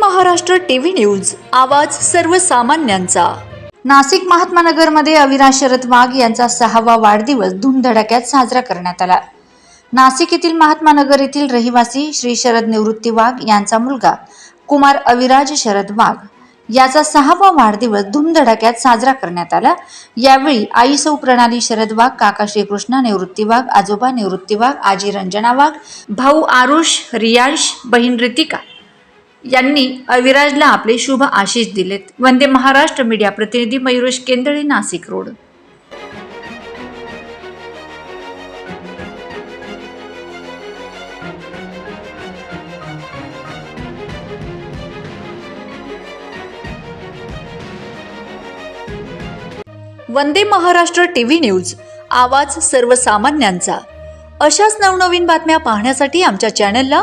Maharashtra TV news. आवाज सर्वसामान्यांचा. नाशिक महात्मानगरमध्ये अविरा शरद वाघ यांचा सहावा वाढदिवस धूमधडाक्यात साजरा करण्यात आला. नाशिक येथील महात्मानगर येथील रहिवासी श्री शरद निवृत्ती वाघ यांचा मुलगा कुमार अविराज शरद वाघ याचा सहावा वाढदिवस धूमधडाक्यात साजरा करण्यात आला. यावेळी आई सौ प्रणाली शरद वाघ काका श्रीकृष्ण निवृत्ती वाघ आजोबा निवृत्ती वाघ आजी रंजना वाघ भाऊ आरुष रियांश बहीण रितिका यांनी अविराजला आपले शुभ आशीष दिलेत. वंदे महाराष्ट्र मीडिया प्रतिनिधी Mayuresh Kendale Nashik road. Vande Maharashtra TV news आवाज सर्वसामान्यांचा. अशाच नवनवीन बातम्या पाहण्यासाठी आमच्या चॅनलला